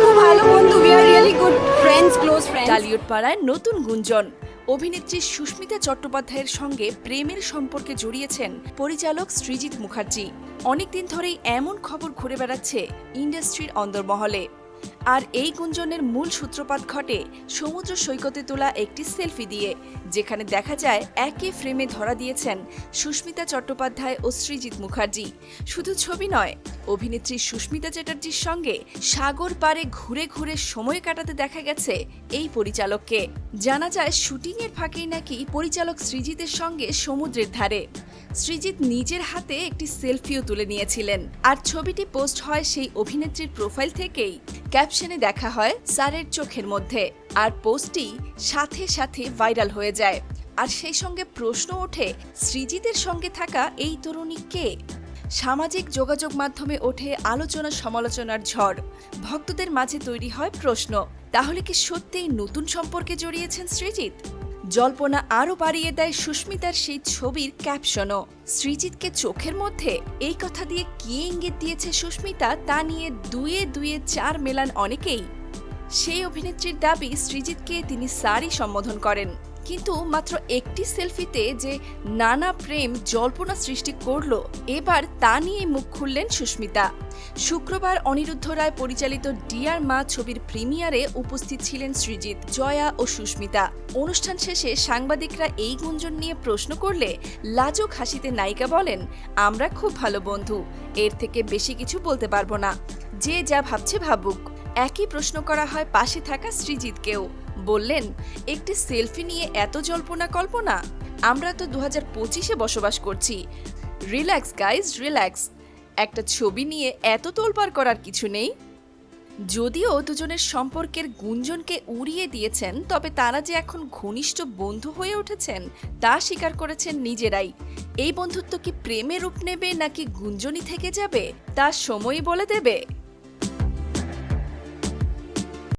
খুব ভালো বন্ধু we are friends close friends Tollywood পাড়ায় নতুন গুঞ্জন। অভিনেত্রী সুস্মিতা চট্টোপাধ্যায়ের সঙ্গে প্রেমের সম্পর্কে জড়িয়েছেন পরিচালক সৃজিত মুখার্জি। অনেকদিন ধরেই এমন খবর ঘুরে বেড়াচ্ছে ইন্ডাস্ট্রির অন্দরমহলে। আর এই গুঞ্জনের মূল সূত্রপাত ঘটে সমুদ্র সৈকতে তোলা একটি সেলফি দিয়ে, যেখানে দেখা যায় একই ফ্রেমে ধরা দিয়েছেন সুস্মিতা চট্টোপাধ্যায় ও সৃজিত মুখার্জি। শুধু ছবি নয়, অভিনেত্রী সুস্মিতা চ্যাটার্জির সঙ্গে সাগর পারে ঘুরে ঘুরে সময় কাটাতে দেখা গেছে এই পরিচালককে। জানা যায়, শুটিংয়ের ফাঁকেই নাকি পরিচালক সৃজিতের সঙ্গে সমুদ্রের ধারে। সৃজিত নিজের হাতে একটি সেলফিও তুলে নিয়েছিলেন। আর ছবিটি পোস্ট হয় সেই অভিনেত্রীর প্রোফাইল থেকেই। ক্যাপশনে দেখা হয় স্যারের চোখের মধ্যে। আর পোস্টটি সাথে সাথে ভাইরাল হয়ে যায়। আর সেই সঙ্গে প্রশ্ন ওঠে, সৃজিতের সঙ্গে থাকা এই তরুণী কে? সামাজিক যোগাযোগ মাধ্যমে ওঠে আলোচনা সমালোচনার ঝড়। ভক্তদের মাঝে তৈরি হয় প্রশ্ন, তাহলে কি সত্যিই নতুন সম্পর্কে জড়িয়েছেন সৃজিত জল্পনা আরও বাড়িয়ে দেয় সুস্মিতার সেই ছবির ক্যাপশনও। শ্রীজিৎকে চোখের মধ্যে এই কথা দিয়ে কি ইঙ্গিত দিয়েছে সুস্মিতা তা নিয়ে দুয়ে দুয়ে চার মেলান অনেকেই। সেই অভিনেত্রীর দাবি সৃজিতকে তিনি সারই সম্বোধন করেন। কিন্তু মাত্র একটি সেলফিতে যে নানা প্রেম জল্পনা সৃষ্টি করল, এবার তা নিয়ে মুখ খুললেন সুস্মিতা। শুক্রবার অনিরুদ্ধ রায় পরিচালিত ডিয়ার মা ছবির প্রিমিয়ারে উপস্থিত ছিলেন সৃজিত জয়া ও সুস্মিতা। অনুষ্ঠান শেষে সাংবাদিকরা এই গুঞ্জন নিয়ে প্রশ্ন করলে লাজুক হাসিতে নায়িকা বলেন, আমরা খুব ভালো বন্ধু, এর থেকে বেশি কিছু বলতে পারব না। যে যা ভাবছে ভাবুক। একই প্রশ্ন করা হয় পাশে থাকা সৃজিতকেও বললেন, একটি সেলফি নিয়ে এত জল্পনা কল্পনা? আমরা তো দু হাজার পঁচিশে বসবাস করছি। Relax, guys, relax. একটা ছবি নিয়ে এত তোলপাড় করার কিছু নেই? যদিও দুজনের সম্পর্কের গুঞ্জনকে উড়িয়ে দিয়েছেন, তবে তারা যে এখন ঘনিষ্ঠ বন্ধু হয়ে উঠেছেন, তা স্বীকার করেছেন নিজেরাই। এই বন্ধুত্ব কি প্রেমে রূপ নেবে নাকি গুঞ্জনই থেকে যাবে, তা সময়ই বলে দেবে।